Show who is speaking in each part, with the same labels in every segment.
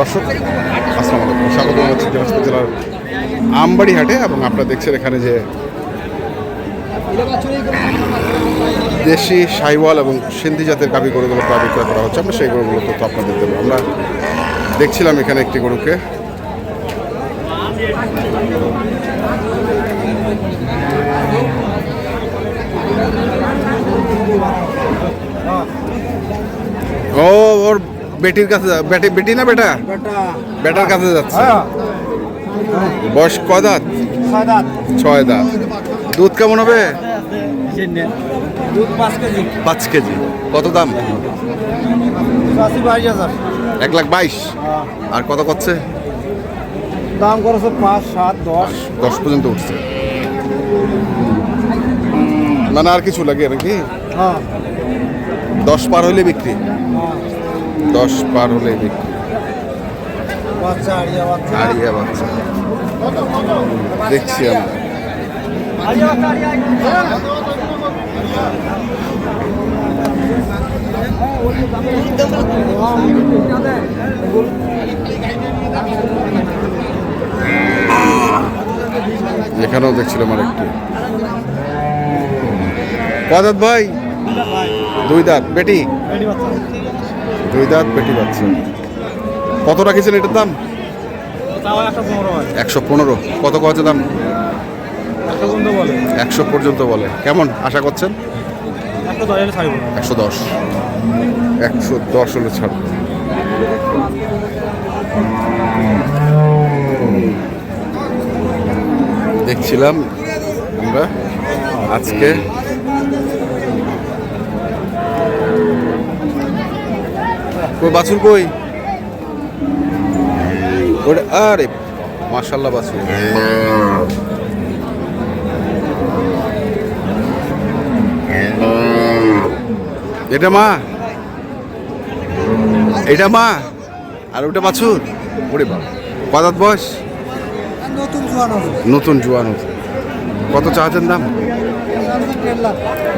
Speaker 1: দর্শক, আসসালামু আলাইকুম। স্বাগত জানাচ্ছি দিনাজপুর জেলার আমবাড়ি হাটে এবং আপনারা দেখছেন এখানে যে দেশি সাইওয়াল এবং সিন্ধি জাতের গাভী গরুগুলো প্রায় বিক্রয় করা হচ্ছে। আমরা সেই গরুগুলো তথ্য আপনাদের দেবো। আমরা দেখছিলাম এখানে একটি গরুকে। ও, ওর বেটির কাছে বেটি বেটি না বেটা? বেটার কাছে যাচ্ছে। বয়স কয় দাঁত? ছয় দাঁত। দুধ কেমন হবে?
Speaker 2: পাঁচ কেজি।
Speaker 1: কত দাম? এক লাখ বাইশ। আর কত করছে?
Speaker 2: দাম করেছে পাঁচ সাত দশ।
Speaker 1: দশ পর্যন্ত উঠছে। মানে আর কিছু লাগে নাকি?
Speaker 2: হ্যাঁ।
Speaker 1: দশ পার হলে বিক্রি। দশ পার হলে বিক্রি।
Speaker 2: বাচ্চা আড়িয়া বাচ্চা?
Speaker 1: দেখছি আমরা। এখানেও দেখছিলাম আরেকটি। কয় দাঁত ভাই। দুই দাঁত। বেটি? দুই বেটি বাচ্চা কত রাখিছেন এটার দাম? একশো পনেরো। কত কত দাম? একশো পর্যন্ত বলে। কেমন আশা করছেন?
Speaker 2: ছাড়বো
Speaker 1: একশো দশ। একশো দশ হলে ছাড়। দেখছিলাম আমরা আজকে কই বাছুর কই? ওটা আরে মার্শাল্লাহ বাছুর। এটা মা। এটা মা। আর ওটা বাছুর। ওরে বাবা। কদাত বয়স?
Speaker 2: নতুন জোয়ান
Speaker 1: নতুন জোয়ান কত চাচ্ছেন দাম?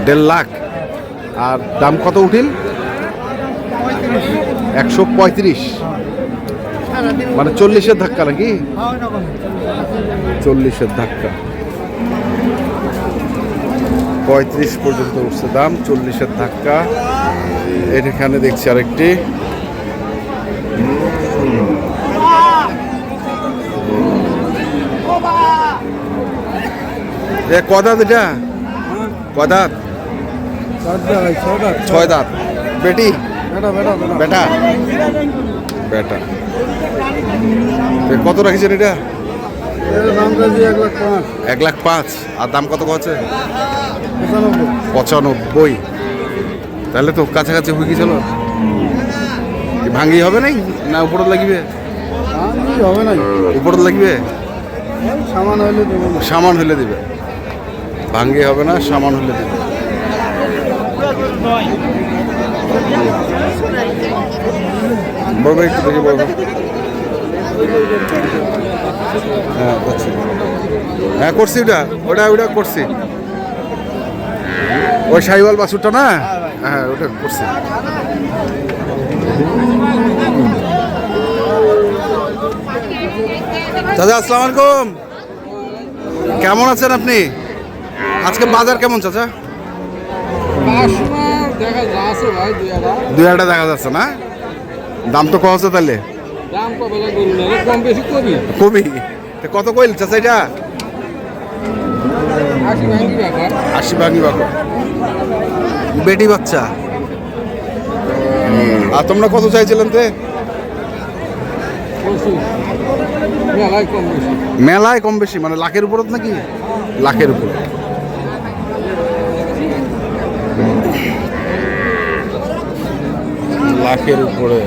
Speaker 2: দেড় লাখ।
Speaker 1: আর দাম কত উঠিল? একশো পঁয়ত্রিশ। মানে চল্লিশের ধাক্কা নাকি?
Speaker 2: হয়
Speaker 1: চল্লিশের ধাক্কা। পঁয়ত্রিশ পর্যন্ত উঠছে দাম চল্লিশের ধাক্কা। এখানে দেখছি আরেকটি। কদাত এটা? কদাত ছয় দাঁত। বেটি?
Speaker 2: বেটা বেটা
Speaker 1: কত রাখিছেন এটা?
Speaker 2: এক লাখ পাঁচ।
Speaker 1: আর দাম কত আছে?
Speaker 2: পঁচানব্বই।
Speaker 1: তাহলে তো কাছাকাছি হয়ে গেছিল ভাঙ্গি হবে নাই? না উপরে লাগিবে?
Speaker 2: হবে না
Speaker 1: উপরে লাগিবে?
Speaker 2: সামান না।
Speaker 1: সামান হলে দিবে। ভাঙ্গি হবে না সামান হলে দিবে। বড় একটু দেখি বড় হ্যাঁ করছি। হ্যাঁ করছি ওটা ওটা ওটা করছি। ওই সাইওয়াল বাছুরটা না? হ্যাঁ ওটা করছি। দাদা আসসালামু আলাইকুম। কেমন আছেন আপনি? আজকে বাজার কেমন, চাচা?
Speaker 2: দুই হাজার।
Speaker 1: দুই একটা দেখা যাচ্ছে না? দাম তো কম তাহলে।
Speaker 2: কবে?
Speaker 1: কত কইল চাচা এটা?
Speaker 2: আশি ভাঙি
Speaker 1: বাকো বেটি বাচ্চা? আর তোমরা কত চাইছিলেন তে?
Speaker 2: মেলায় কম বেশি।
Speaker 1: মানে লাখের উপর নাকি? লাখের উপর। লাখের উপরে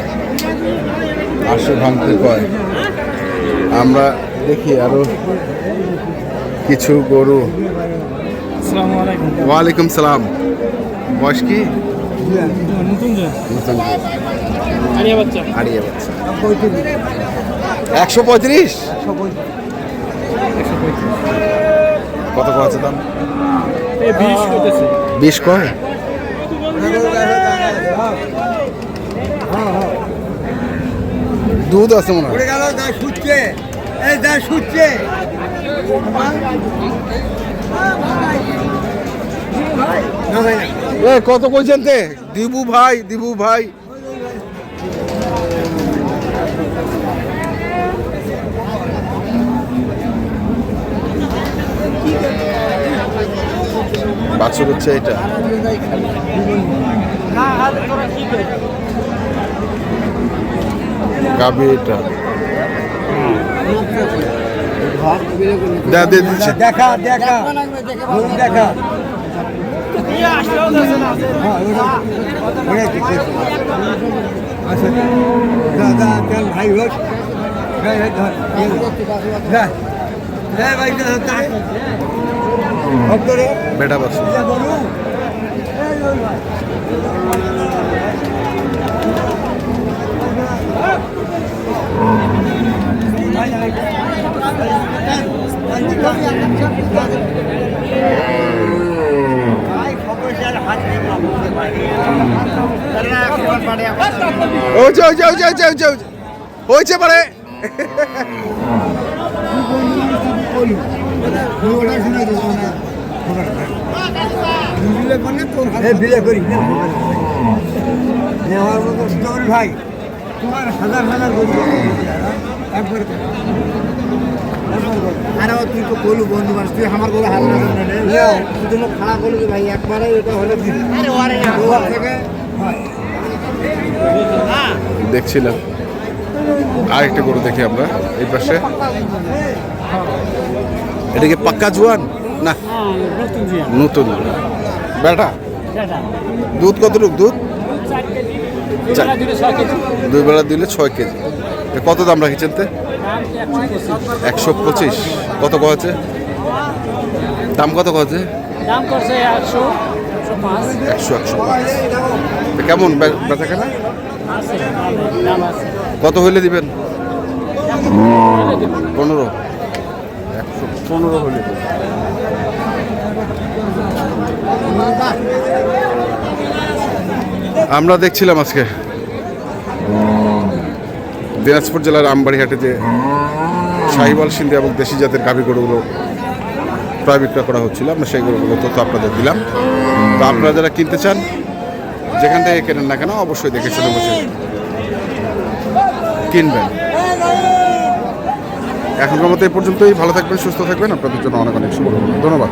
Speaker 1: আশি ভাঙতে কয়। আমরা দেখি আরও কিছু গরু। ওয়ালাইকুম সালাম। বয়স কি? একশো পঁয়ত্রিশ? কত কত দাম?
Speaker 2: বিশ
Speaker 1: কয় দুধ আছে মনে হয়।
Speaker 2: পড়ে গেল যা শুচ্ছে। এই যা শুচ্ছে। না ভাই না
Speaker 1: এ কত কইছেন তে? দিবু ভাই দিবু ভাই। বাছুর হচ্ছে এটা গাবি এটা। দে দিয়ে দিচ্ছি।
Speaker 2: দেখা দেখা। দেখা। হ্যাঁ, ওটা- যা গরু। এই, ওই ভাই।
Speaker 1: ও যাও যাও যাও যাও যাও হয়েছে পারে
Speaker 2: বিলে করি ভাই তোমার হাজার হাজার গরু। একবার আরে ও তুই তো বলু বন্ধু মানুষ তুই আমার গরু না তুই তো খারাপ যে ভাই একবারে এটা হলে থেকে? হয়
Speaker 1: দেখছিলাম। আরেকটা গরু দেখি আমরা এই পাশে। এটা কি পাক্কা জোয়ান? না। নতুন বেটা? দুধ কতটুক দুধ? দুই বেলা দিলে ছয় কেজি। এ কত দাম রাখিছেন তে? একশো পঁচিশ। কত কছে দাম কত কছে
Speaker 3: একশো একশো পাঁচ।
Speaker 1: কেমন বেচা কেনা কত হইলে দিবেন। পনেরো। একশো পনেরো হইলে দিবেন। আমরা দেখছিলাম আজকে। দিনাজপুর জেলার আমবাড়িহাটে যে শাহিওয়াল সিন্ধি এবং দেশি জাতের গাভী গরুগুলো প্রায় বিক্রয় করা হচ্ছিল, আমরা সেই গরুগুলো তথ্য আপনাদের দিলাম। তো আপনারা যারা কিনতে চান, যেখান থেকে কেনেন না কেন অবশ্যই দেখে শুনে বসে কিনবেন। এখনকার মতো এই পর্যন্তই। ভালো থাকবেন, সুস্থ থাকবেন। আপনাদের জন্য অনেক অনেক শুভ ধন্যবাদ।